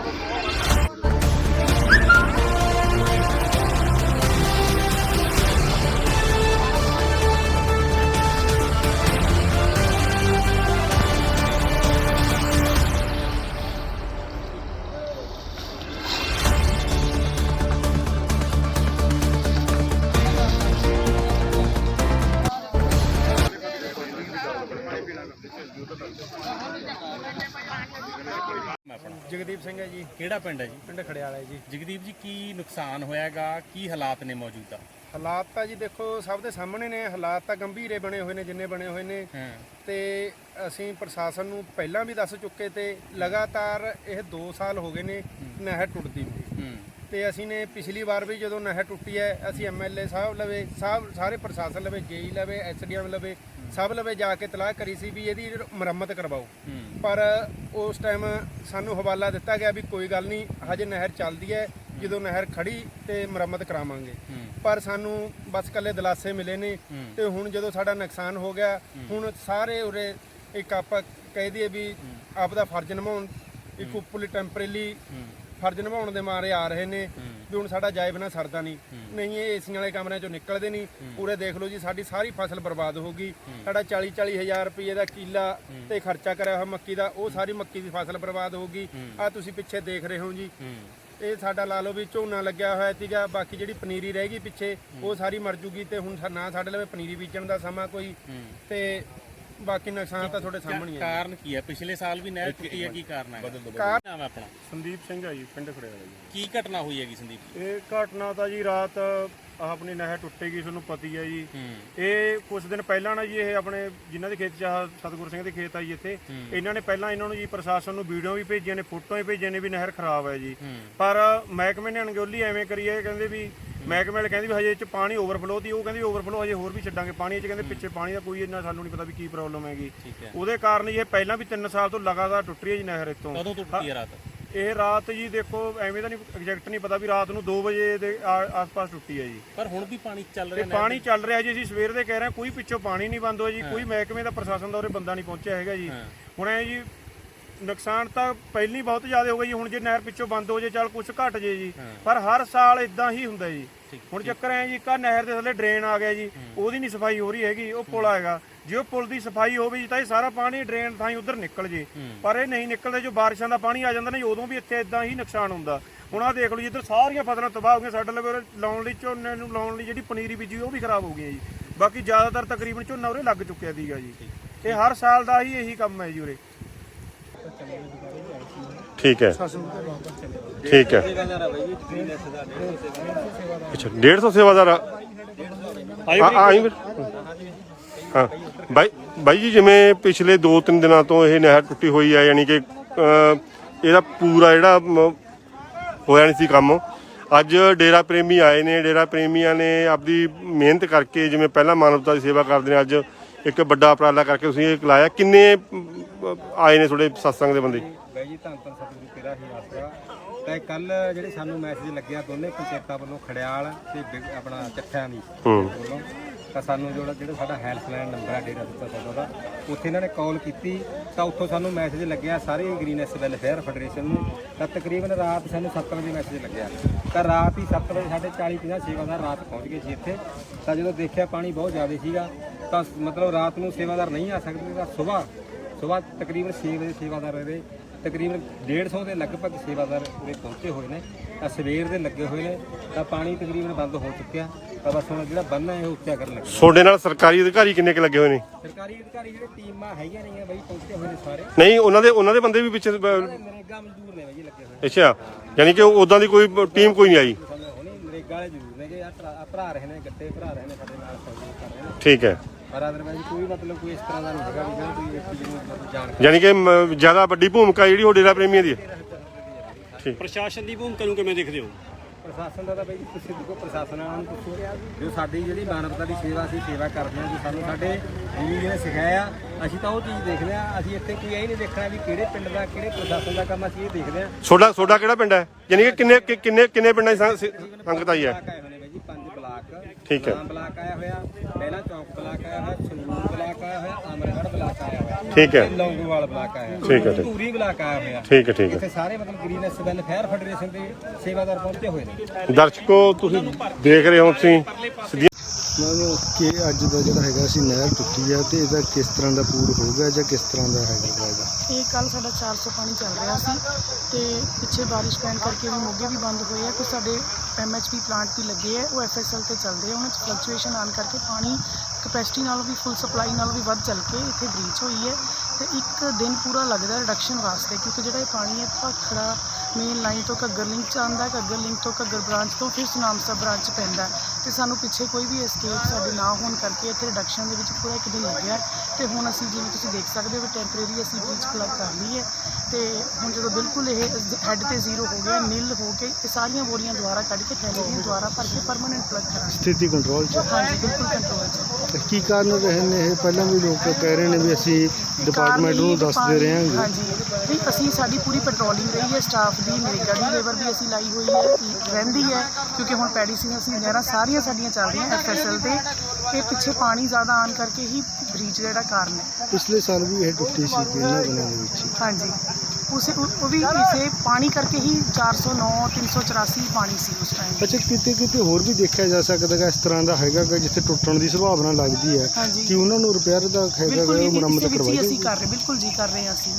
ਬਾਕੀ ਜਗਦੀਪ ਸਿੰਘ ਹੈ ਜੀ। ਕਿਹੜਾ ਪਿੰਡ ਹੈ ਜੀ? ਪਿੰਡ ਖੜਿਆਲਾ ਹੈ ਜੀ। ਜਗਦੀਪ ਜੀ ਕੀ ਨੁਕਸਾਨ ਹੋਇਆਗਾ? ਕੀ ਹਾਲਾਤ ਨੇ ਮੌਜੂਦਾ ਹਾਲਾਤ ਤਾਂ ਜੀ ਦੇਖੋ ਸਭ ਦੇ ਸਾਹਮਣੇ ਨੇ। ਹਾਲਾਤ ਤਾਂ ਗੰਭੀਰੇ ਬਣੇ ਹੋਏ ਨੇ ਜਿੰਨੇ ਬਣੇ ਹੋਏ ਨੇ। ਤੇ ਅਸੀਂ ਪ੍ਰਸ਼ਾਸਨ ਨੂੰ ਪਹਿਲਾਂ ਵੀ ਦੱਸ ਚੁੱਕੇ ਤੇ ਲਗਾਤਾਰ ਇਹ 2 ਸਾਲ ਹੋ ਗਏ ਨੇ ਨਹਿਰ ਟੁੱਟਦੀ ਨੂੰ ਹੂੰ। ਤੇ ਅਸੀਂ ਨੇ ਪਿਛਲੀ ਵਾਰ ਵੀ ਜਦੋਂ ਨਹਿਰ ਟੁੱਟੀ ਹੈ ਅਸੀਂ ਐਮਐਲਏ ਸਾਹਿਬ ਲਵੇ ਸਾਹਿਬ ਸਾਰੇ ਪ੍ਰਸ਼ਾਸਨ ਲਵੇ ਜੇਈ ਲਵੇ ਐਸਡੀਐਮ ਲਵੇ ਸਭ ਲਵੇ ਜਾ ਕੇ ਤਲਾਹ ਕਰੀ ਸੀ ਵੀ ਇਹਦੀ ਮੁਰੰਮਤ ਕਰਵਾਓ। ਪਰ ਉਸ ਟਾਈਮ ਸਾਨੂੰ ਹਵਾਲਾ ਦਿੱਤਾ ਗਿਆ ਵੀ ਕੋਈ ਗੱਲ ਨਹੀਂ ਹਜੇ ਨਹਿਰ ਚੱਲਦੀ ਹੈ ਜਦੋਂ ਨਹਿਰ ਖੜੀ ਤੇ ਮੁਰੰਮਤ ਕਰਾਵਾਂਗੇ। ਪਰ ਸਾਨੂੰ ਬਸ ਕੱਲੇ ਦਲਾਸੇ ਮਿਲੇ ਨੇ। ਤੇ ਹੁਣ ਜਦੋਂ ਸਾਡਾ ਨੁਕਸਾਨ ਹੋ ਗਿਆ ਹੁਣ ਸਾਰੇ ਉਰੇ ਇੱਕ ਆਪਾਂ ਕਹਿ ਦਈਏ ਵੀ ਆਪ ਦਾ ਫਰਜ਼ ਨਿਭਾਉਣ ਇੱਕ ਉੱਪਰਲੀ ਟੈਂਪਰੇਰੀ ਹੂੰ। ਫਰਜ਼ ਨਿਭਾਉਣ ਦੇ ਮਾਰੇ ਆ ਰਹੇ ਨੇ। ਵੀ ਹੁਣ ਸਾਡਾ ਜਾਇਬ ਨਾ ਸਰਦਾ ਨਹੀਂ। ਨਹੀਂ ਇਹ ਏਸੀਆਂ ਵਾਲੇ ਕਮਰਿਆਂ ਚੋਂ ਨਿਕਲਦੇ ਨਹੀਂ। ਉਰੇ ਦੇਖ ਲਓ ਜੀ ਸਾਡੀ ਸਾਰੀ ਫਸਲ ਬਰਬਾਦ ਹੋ ਗਈ। ਸਾਡਾ 40 40 ਹਜ਼ਾਰ ਰੁਪਏ ਦਾ ਕੀਲਾ ਤੇ ਖਰਚਾ ਕਰਿਆ ਹੋਇਆ ਮੱਕੀ ਦਾ ਉਹ ਸਾਰੀ ਮੱਕੀ ਦੀ ਫਸਲ ਬਰਬਾਦ ਹੋ ਗਈ। ਆ ਤੁਸੀਂ ਪਿੱਛੇ ਦੇਖ ਰਹੇ ਹੋ ਜੀ। ਇਹ ਸਾਡਾ ਲਾ ਲਓ ਵੀ ਝੋਨਾ ਲੱਗਿਆ ਹੋਇਆ ਸੀਗਾ ਬਾਕੀ ਜਿਹੜੀ ਪਨੀਰੀ ਰਹਿ ਗਈ ਪਿੱਛੇ ਉਹ ਸਾਰੀ ਮਰ ਜੂਗੀ ਤੇ ਹੁਣ ਨਾ ਸਾਡੇ ਲਵੇ ਪਨੀਰੀ ਬੀਜਣ ਦਾ ਸਮਾਂ ਕੋਈ। ਤੇ ਬਾਕੀ ਨੁਕਸਾਨ ਤਾਂ ਤੁਹਾਡੇ ਸਾਹਮਣੇ ਹੀ ਹੈ ਕਾਰਨ ਕੀ ਹੈ? ਪਿਛਲੇ ਸਾਲ ਵੀ ਨਹਿਰ ਟੁੱਟੀ ਹੈ ਕੀ ਕਾਰਨ ਹੈ ਕਾਰ- ਨਾਮ ਹੈ ਆਪਣਾ? ਸੰਦੀਪ ਸਿੰਘ ਹੈ ਜੀ ਪਿੰਡ ਖੜਿਆਲਾ ਜੀ। ਕੀ ਘਟਨਾ ਹੋਈ ਹੈਗੀ ਸੰਦੀਪ ਜੀ? ਇਹ ਘਟਨਾ ਤਾਂ ਜੀ ਰਾਤ ਆਹ ਆਪਣੀ ਨਹਿਰ ਟੁੱਟੇਗੀ ਤੁਹਾਨੂੰ ਪਤੀ ਹੈ ਜੀ। ਹੂੰ। ਇਹ ਕੁਝ ਦਿਨ ਪਹਿਲਾਂ ਨਾ ਜੀ ਇਹ ਆਪਣੇ ਜਿਨ੍ਹਾਂ ਦੇ ਖੇਤ ਚ ਆਹ ਸਤਿਗੁਰ ਸਿੰਘ ਦੇ ਖੇਤ ਆ ਜੀ ਇੱਥੇ। ਇਹਨਾਂ ਨੇ ਪਹਿਲਾਂ ਇਹਨਾਂ ਨੂੰ ਜੀ ਪ੍ਰਸ਼ਾਸਨ ਨੂੰ ਵੀਡੀਓ ਵੀ ਭੇਜੀਆਂ ਨੇ ਫੋਟੋਆਂ ਵੀ ਭੇਜੀਆਂ ਨੇ ਵੀ ਨਹਿਰ ਖਰਾਬ ਹੈ ਜੀ। ਪਰ ਮਹਿਕਮੇ ਨੇ ਅਣਗੌਲੀ ਐਵੇਂ ਕਰੀ ਹੈ ਕਹਿੰਦੇ ਵੀ ਮਹਿਕਮੇ ਵਾਲੇ ਕਹਿੰਦੇ ਵੀ ਹਜੇ ਇਹ ਚ ਪਾਣੀ ਓਵਰਫਲੋ ਦੀ ਉਹ ਕਹਿੰਦੇ ਓਵਰਫਲੋ ਹਜੇ ਹੋਰ ਵੀ ਛੱਡਾਂਗੇ ਪਾਣੀ ਇਹ ਚ ਕਹਿੰਦੇ ਪਿੱਛੇ ਪਾਣੀ ਦਾ ਕੋਈ ਇੰਨਾ ਸਾਨੂੰ ਨਹੀਂ ਪਤਾ ਵੀ ਕੀ ਪ੍ਰੋਬਲਮ ਹੈਗੀ। ਠੀਕ ਹੈ। ਉਹਦੇ ਕਾਰਨ ਜੀ ਇਹ ਪਹਿਲਾਂ ਵੀ 3 ਸਾਲ ਤੋਂ ਲਗਾਤਾਰ ਟੁੱਟ ਰਹੀ ਹੈ ਜੀ ਨਹਿਰ ਇੱਥੋਂ। ਕਦੋਂ ਟੁੱਟੀ ਹੈ ਰਾਤ? ਇਹ ਰਾਤ ਜੀ ਦੇਖੋ ਐਵੇਂ ਤਾਂ ਨਹੀਂ ਐਗਜ਼ੈਕਟ ਨਹੀਂ ਪਤਾ ਵੀ ਰਾਤ ਨੂੰ 2 ਵਜੇ ਦੇ ਆ- ਆਸ-ਪਾਸ ਟੁੱਟੀ ਹੈ ਜੀ। ਪਰ ਹੁਣ ਵੀ ਪਾਣੀ ਚੱਲ ਤੇ ਰਿਹਾ ਨਹਿਰ ਪਾਣੀ ਚੱਲ ਰਿਹਾ ਜੀ ਅਸੀਂ ਸਵੇਰ ਦੇ ਕਹਿ ਰਹੇ ਹਾਂ ਕੋਈ ਪਿੱਛੋਂ ਪਾਣੀ ਨਹੀਂ ਬੰਦ ਹੋਇਆ ਜੀ ਕੋਈ ਮਹਿਕਮੇ ਦਾ ਪ੍ਰਸ਼ਾਸਨ ਦਾ ਉਰੇ ਬੰਦਾ ਨਹੀਂ ਪਹੁੰਚਿਆ ਹੈਗਾ ਜੀ। ਹੁਣ ਐ ਜੀ ਨੁਕਸਾਨ ਤਾਂ ਪਹਿਲਾਂ ਹੀ ਬਹੁਤ ਜ਼ਿਆਦਾ ਹੋ ਗਿਆ ਜੀ ਹੁਣ ਜੇ ਨਹਿਰ ਪਿੱਛੋਂ ਬੰਦ ਹੋ ਜੇ ਚੱਲ ਕੁਝ ਘਟ ਜੇ ਜੀ। ਪਰ ਹਰ ਸਾਲ ਇਦਾਂ ਹੀ ਹੁੰਦਾ ਜੀ। ਹੁਣ ਚੱਕਰ ਐ ਜੀ ਕਾ ਨਹਿਰ ਦੇ ਥੱਲੇ ਡਰੇਨ ਆ ਗਿਆ ਜੀ ਉਹਦੀ ਨਹੀਂ ਸਫ਼ਾਈ ਹੋ ਰਹੀ ਹੈਗੀ ਉਹ ਪੁਲ ਆਏਗਾ। ਜੇ ਉਹ ਪੁਲ ਦੀ ਸਫ਼ਾਈ ਹੋਵੇ ਜੀ ਤਾਂ ਇਹ ਸਾਰਾ ਪਾਣੀ ਡਰੇਨ ਥਾਂ ਉਧਰ ਨਿਕਲ ਜੇ। ਪਰ ਇਹ ਨਹੀਂ ਨਿਕਲਦਾ ਜੋ ਬਾਰਿਸ਼ਾਂ ਦਾ ਪਾਣੀ ਆ ਜਾਂਦਾ ਨਾ ਉਦੋਂ ਵੀ ਇੱਥੇ ਇਦਾਂ ਹੀ ਨੁਕਸਾਨ ਹੁੰਦਾ। ਹੁਣ ਆਹ ਦੇਖ ਲਓ ਜੀ ਇੱਧਰ ਸਾਰੀਆਂ ਫਸਲਾਂ ਤਬਾਹ ਹੋ ਗਈਆਂ ਸਾਡੇ ਲਵੇ ਲਾਉਣ ਲਈ ਝੋਨੇ ਨੂੰ ਲਾਉਣ ਲਈ ਜਿਹੜੀ ਪਨੀਰੀ ਬੀਜੀ ਉਹ ਵੀ ਖਰਾਬ ਹੋ ਗਈ ਹੈ ਜੀ। ਬਾਕੀ ਜ਼ਿਆਦਾਤਰ ਤਕਰੀਬਨ ਝੋਨਾ ਉਰੇ ਲੱਗ ਚੁੱਕਿਆ ਸੀਗਾ ਜੀ। ਇਹ ਹਰ ਸਾਲ ਦਾ ਹੀ ਇਹੀ ਕੰਮ ਹੈ ਜੀ ਉਰੇ। ਠੀਕ ਹੈ। ਠੀਕ ਹੈ। ਅੱਛਾ 150 ਸੇਵਾਦਾਰ ਆ ਆ- ਆਈ ਫਿਰ ਹਾਂ। ਬਾਈ ਬਾਈ ਜੀ ਜਿਵੇਂ ਪਿਛਲੇ 2-3 ਦਿਨਾਂ ਤੋਂ ਇਹ ਨਹਿਰ ਟੁੱਟੀ ਹੋਈ ਹੈ ਯਾਨੀ ਕਿ ਅ, ਇਹਦਾ ਪੂਰਾ ਜਿਹੜਾ ਮ, ਹੋਇਆ ਨਹੀਂ ਸੀ ਕੰਮ। ਅੱਜ ਡੇਰਾ ਪ੍ਰੇਮੀ ਆਏ ਨੇ। ਡੇਰਾ ਪ੍ਰੇਮੀਆਂ ਨੇ ਆਪਦੀ ਮਿਹਨਤ ਕਰਕੇ ਜਿਵੇਂ ਪਹਿਲਾਂ ਮਾਨਵਤਾ ਦੀ ਸੇਵਾ ਕਰਦੇ ਨੇ ਅੱਜ ਇੱਕ ਵੱਡਾ ਉਪਰਾਲਾ ਕਰਕੇ ਤੁਸੀਂ ਇਹ ਲਾਇਆ। ਕਿੰਨੇ ਆਏ ਨੇ ਤੁਹਾਡੇ ਸਤਸੰਗ ਦੇ ਬੰਦੇ। ਬਾਈ ਜੀ ਧੰਨ ਧੰਨ ਸਤਿਗੁਰੂ ਤੇਰਾ ਹੀ ਆਸਰਾ। ਤੇ ਕੱਲ ਜਿਹੜੇ ਸਾਨੂੰ ਮੈਸੇਜ ਲੱਗਿਆ ਦੋਨੇ ਪੰਚਾਇਤਾਂ ਵੱਲੋਂ ਖੜਿਆਲ ਤੇ ਬਿਗ- ਆਪਣਾ ਚੱਠਿਆਂ ਦੀ ਹੂੰ। ਵੱਲੋਂ। ਤਾਂ ਸਾਨੂੰ ਜਿਹੜਾ ਜਿਹੜਾ ਸਾਡਾ ਹੈਲਪਲਾਈਨ ਨੰਬਰ ਹੈ ਡੇਰਾ ਦਿੱਤਾ ਸਾਡਾ ਦਾ ਉੱਥੇ ਇਹਨਾਂ ਨੇ ਕਾਲ ਕੀਤੀ। ਤਾਂ ਉੱਥੋਂ ਸਾਨੂੰ ਮੈਸੇਜ ਲੱਗਿਆ ਸਾਰੇ ਗ੍ਰੀਨੈਸ ਵੈਲਫੇਅਰ ਫੈਡਰੇਸ਼ਨ ਨੂੰ। ਤਾਂ ਤਕਰੀਬਨ ਰਾਤ ਸਾਨੂੰ 7 ਵਜੇ ਮੈਸੇਜ ਲੱਗਿਆ। ਤਾਂ ਰਾਤ ਹੀ 7 ਵਜੇ ਸਾਡੇ 40 50 ਸੇਵਾਦਾਰ ਰਾਤ ਪਹੁੰਚ ਗਏ ਸੀ ਇੱਥੇ। ਤਾਂ ਜਦੋਂ ਦੇਖਿਆ ਪਾਣੀ ਬਹੁਤ ਜ਼ਿਆਦਾ ਸੀਗਾ ਤਾਂ ਮਤਲਬ ਰਾਤ ਨੂੰ ਸੇਵਾਦਾਰ ਨਹੀਂ ਆ ਸਕਦੇ ਤਾਂ ਸਵੇਰ ਸਵੇਰ ਤਕਰੀਬਨ 6 ਵਜੇ ਸੇਵਾਦਾਰ ਇਹਦੇ ਤਕਰੀਬਨ 150 ਦੇ ਲਗਭਗ ਸੇਵਾਦਾਰ ਉਰੇ ਪਹੁੰਚੇ ਹੋਏ ਨੇ। ਤਾਂ ਸਵੇਰ ਦੇ ਲੱਗੇ ਹੋਏ ਨੇ। ਤਾਂ ਪਾਣੀ ਤਕਰੀਬਨ ਬੰਦ ਹੋ ਚੁੱਕਿਆ। ਤਾਂ ਬਸ ਹੁਣ ਜਿਹੜਾ ਬੰਨ ਹੈ ਇਹ ਉੱਚਾ ਕਰਨ ਲੱਗੇ। ਤੁਹਾਡੇ ਨਾਲ ਸਰਕਾਰੀ ਅਧਿਕਾਰੀ ਕਿੰਨੇ ਕੁ ਲੱਗੇ ਹੋਏ ਨੇ? ਸਰਕਾਰੀ ਅਧਿਕਾਰੀ ਜਿਹੜੇ ਟੀਮਾਂ ਹੈਗੀਆਂ ਨਹੀਂ ਬਈ ਪਹੁੰਚੇ ਹੋਏ ਨੇ ਸਾਰੇ। ਨਹੀਂ ਉਹਨਾਂ ਦੇ ਉਹਨਾਂ ਦੇ ਬੰਦੇ ਵੀ ਪਿੱਛੇ ਬ- ਨਰੇਗਾ ਮਜ਼ਦੂਰ ਨੇ ਬਈ ਲੱਗੇ ਹੋਏ। ਅੱਛਾ ਯਾਨੀ ਕਿ ਉਦਾਂ ਦੀ ਕੋਈ ਟੀਮ ਕੋਈ ਨਹੀਂ ਆਈ? ਸਾਨੂੰ ਹੁਣੇ ਨਰੇਗਾ ਵਾਲੇ ਜ਼ਰੂਰ ਨੇ। ਕਿ ਆ ਭਰਾ ਰਹੇ ਨੇ ਗੱਡੇ ਭਰਾ ਰਹੇ ਨੇ ਸਾਡੇ ਨਾਲ ਸਹਿਯੋਗ ਕਰ ਰਹੇ ਨੇ। ਠੀਕ ਹੈ। ਪਰ ਅਦਰਵਾਈਜ਼ ਕੋਈ ਮਤਲਬ ਕੋਈ ਇਸ ਤਰ੍ਹਾਂ ਦਾ ਨਹੀਂ ਹੈਗਾ ਵੀ ਜਿਹੜਾ ਕੋਈ ਇੱਕ ਜਿਹਨੂੰ ਮਤਲਬ ਜਾਣ ਯਾਨੀ ਕਿ ਮ- ਜ਼ਿਆਦਾ ਵੱਡੀ ਭੂਮਿਕਾ ਜਿਹੜੀ ਉਹ ਡੇਰਾ ਪ੍ਰੇਮੀਆਂ ਦੀ ਹੈ। ਪ੍ਰਸ਼ਾਸਨ ਦੀ ਭੂਮਿਕਾ ਨੂੰ ਕਿਵੇਂ ਦੇਖਦੇ ਹੋ? ਪ੍ਰਸ਼ਾਸਨ ਦਾ ਤਾਂ ਬਈ ਤੁਸੀਂ ਦੇਖੋ ਪ੍ਰਸ਼ਾਸਨ ਵਾਲਿਆਂ ਨੂੰ ਪੁੱਛੋ। ਜੋ ਸਾਡੀ ਜਿਹੜੀ ਮਾਨਵਤਾ ਦੀ ਸੇਵਾ ਅਸੀਂ ਸੇਵਾ ਕਰਦੇ ਹਾਂ ਜੋ ਸਾਨੂੰ ਸਾਡੇ ਗੁਰੂ ਜੀ ਨੇ ਸਿਖਾਇਆ ਅਸੀਂ ਤਾਂ ਉਹ ਚੀਜ਼ ਦੇਖਦੇ ਹਾਂ। ਅਸੀਂ ਇੱਥੇ ਕੋਈ ਇਹ ਨਹੀਂ ਦੇਖਣਾ ਵੀ ਕਿਹੜੇ ਪਿੰਡ ਦਾ ਕਿਹੜੇ ਪ੍ਰਸ਼ਾਸਨ ਦਾ ਕੰਮ ਅਸੀਂ ਇਹ ਦੇਖਦੇ ਹਾਂ। ਤੁਹਾਡਾ ਤੁਹਾਡਾ ਕਿਹੜਾ ਪਿੰਡ ਹੈ? ਯਾਨੀ ਕਿ ਕਿੰਨੇ ਕਿ- ਕਿੰਨੇ ਕਿੰਨੇ ਪਿੰਡਾਂ ਦੀ ਸੰਗਤ ਆਈ ਹੈ ਬਲਾਕ ਆਏ ਹੋਏ ਨੇ ਬਾਈ ਜੀ ਪੰਜ ਬਲਾਕ ਠੀਕ ਹੈ। ਨਾਮ ਬਲਾਕ ਆਇਆ ਹੋਇਆ ਪਹਿਲਾ ਚੌਕ ਬਲਾਕ ਆਇਆ ਹੋਇਆ ਸੰਗਰੂਰ ਬਲਾਕ ਆਇਆ ਹੋਇਆ ਅਮਰਗੜ੍ਹ ਬਲਾਕ ਆਇਆ ਹੋਇਆ ਠੀਕ ਹੈ। ਤੇ ਲੌਂਗੋਵਾਲ ਬਲਾਕ ਆਇਆ ਹੋਇਆ ਠੀਕ ਹੈ, ਠੀਕ। ਧੂਰੀ ਬਲਾਕ ਆਇਆ ਹੋਇਆ। ਠੀਕ ਹੈ ਠੀਕ ਹੈ। ਇੱਥੇ ਸਾਰੇ ਮਤਲਬ ਗ੍ਰੀਨ ਐਸ ਵੈਲਫੇਅਰ ਫੈਡਰੇਸ਼ਨ ਦੇ ਸੇਵਾਦਾਰ ਪਹੁੰਚੇ ਹੋਏ ਨੇ। ਦਰਸ਼ਕੋ ਤੁਸੀਂ ਦੇਖ ਰਹੇ ਹੋ ਤੁਸੀਂ ਮੈਨੂੰ ਕਿ ਅੱਜ ਦਾ ਜਿਹੜਾ ਹੈਗਾ ਸੀ ਨਹਿਰ ਟੁੱਟੀ ਆ ਤੇ ਇਹਦਾ ਕਿਸ ਤਰ੍ਹਾਂ ਦਾ ਪੂਰ ਹੋਊਗਾ ਜਾਂ ਕਿਸ ਤਰ੍ਹਾਂ ਦਾ ਹੈਗਾ ਗਾ ਇਹ ਕੱਲ ਸਾਡਾ 400 ਪਾਣੀ ਚੱਲ ਰਿਹਾ ਸੀ ਤੇ ਪਿੱਛੇ ਬਾਰਿਸ਼ ਪੈਣ ਕਰਕੇ ਵੀ ਮੋਗੇ ਵੀ ਬੰਦ ਹੋਏ ਆ ਕੁਝ ਸਾਡੇ ਐਮਐਚਪੀ ਪਲਾਂਟ ਵੀ ਲੱਗੇ ਆ ਉਹ ਐਫਐਸਐਲ ਤੇ ਚੱਲਦੇ ਆ। ਉਹਨਾਂ 'ਚ ਫਲਕਚੁਏਸ਼ਨ ਆਉਣ ਕਰਕੇ ਪਾਣੀ ਕਪੈਸਿਟੀ ਨਾਲੋਂ ਵੀ ਫੁੱਲ ਸਪਲਾਈ ਨਾਲੋਂ ਵੀ ਵੱਧ ਚੱਲ ਕੇ ਇੱਥੇ ਬ੍ਰੀਚ ਹੋਈ ਹੈ ਤੇ ਇੱਕ ਦਿਨ ਪੂਰਾ ਲੱਗਦਾ ਰਿਡਕਸ਼ਨ ਵਾਸਤੇ, ਕਿਉਂਕਿ ਜਿਹੜਾ ਇਹ ਪਾਣੀ ਹੈ ਭਾਖੜਾ ਮੇਨ ਲਾਈਨ ਤੋਂ ਘੱਗਰ ਲਿੰਕ ਚ ਆਉਂਦਾ ਘੱਗਰ ਲਿੰਕ ਤੋਂ ਘੱਗਰ ਬ੍ਰਾਂਚ ਤੋਂ ਫਿਰ ਸੁਨਾਮਸਾ ਬ੍ਰਾਂਚ ਪੈਂਦਾ ਤੇ ਸਾਨੂੰ ਪਿੱਛੇ ਕੋਈ ਵੀ ਐਸਕੇਪ ਸਾਡੇ ਨਾ ਹੋਣ ਕਰਕੇ ਇੱਥੇ ਰਿਡਕਸ਼ਨ ਦੇ ਵਿੱਚ ਪੂਰਾ ਇੱਕ ਦਿਨ ਲੱਗਿਆ। ਤੇ ਹੁਣ ਅਸੀਂ ਜਿਵੇਂ ਤੁਸੀਂ ਦੇਖ ਸਕਦੇ ਹੋ ਟੈਂਪਰੇਰੀ ਅਸੀਂ ਬ੍ਰੀਚ ਪਲੱਗ ਕਰ ਲਈ ਹੈ ਤੇ ਹੁਣ ਜਦੋਂ ਬਿਲਕੁਲ ਇਹ ਹੈੱਡ ਤੇ ਜ਼ੀਰੋ ਹੋ ਗਿਆ ਨਿਲ ਹੋ ਕੇ ਇਹ ਸਾਰੀਆਂ ਬੋਰੀਆਂ ਦੁਆਰਾ ਕੱਢ ਕੇ ਥੈਲੇ ਦੀਆਂ ਦੁਆਰਾ ਭਰ ਕੇ ਪਰਮਾਨੈਂਟ ਪਲੱਗ ਕਰਾਂਗੇ। ਸਥਿਤੀ ਕੰਟਰੋਲ 'ਚ? ਹਾਂਜੀ ਬਿਲਕੁਲ ਕੰਟਰੋਲ ਚ। ਕੀ ਕਾਰਨ ਰਹੇ ਨੇ ਇਹ? ਪਹਿਲਾਂ ਵੀ ਲੋਕ ਕਹਿ ਰਹੇ ਨੇ ਵੀ ਅਸੀਂ ਡਿਪਾਰਟਮੈਂਟ ਨੂੰ ਦੱਸਦੇ ਰਹੇ ਹਾਂ ਹਾਂਜੀ। ਨਹੀਂ ਅਸੀਂ ਸਾਡੀ ਪੂਰੀ ਪੈਟਰੋਲਿੰਗ ਰਹੀ ਹੈ ਸਟਾਫ ਦੀ ਨਰੇਗਾ ਦੀ ਲੇਬਰ ਵੀ ਅਸੀਂ ਲਾਈ ਹੋਈ ਹੈ ਰਹਿੰਦੀ ਹੈ ਕਿਉਂਕਿ ਹੁਣ ਪੈਡੀ ਸੀ ਅਸੀਂ ਨਹਿਰਾਂ ਸਾਰੀਆਂ ਸਾਡੀਆਂ ਚੱਲ ਰਹੀਆਂ ਐਫਐਸਐਲ ਤੇ ਇਹ ਪਿੱਛੇ ਪਾਣੀ ਜ਼ਿਆਦਾ ਆਉਣ ਕਰਕੇ ਹੀ ਬ੍ਰੀਚ ਜਿਹੜਾ ਕਾਰਨ ਹੈ। ਪਿਛਲੇ ਸਾਲ ਵੀ ਇਹ ਟੁੱਟੀ ਸੀ ਇਹਨਾਂ ਦਿਨਾਂ ਦੇ ਵਿੱਚ। ਹਾਂਜੀ। ਉਸੇ ਉਹ ਵੀ ਇਸੇ ਪਾਣੀ ਕਰਕੇ ਹੀ 409 384 ਪਾਣੀ ਸੀ ਉਸ ਟਾਈਮ ਅੱਛਾ ਕਿਤੇ ਕਿਤੇ ਹੋਰ ਵੀ ਦੇਖਿਆ ਜਾ ਸਕਦਾ ਹੈ ਇਸ ਤਰ੍ਹਾਂ ਦਾ ਹੈਗਾ ਗਾ ਜਿੱਥੇ ਟੁੱਟਣ ਦੀ ਸੰਭਾਵਨਾ ਲੱਗਦੀ ਹੈ ਕਿ ਉਹਨਾਂ ਨੂੰ ਰਿਪੇਅਰ ਦਾ ਹੈਗਾ ਉਹ ਮੁਰੰਮਤ ਕਰਵਾਈ ਹੀ ਅਸੀਂ ਕਰ ਰਹੇ ਬਿਲਕੁਲ ਜੀ ਕਰ ਰਹੇ ਹਾਂ ਅਸੀਂ।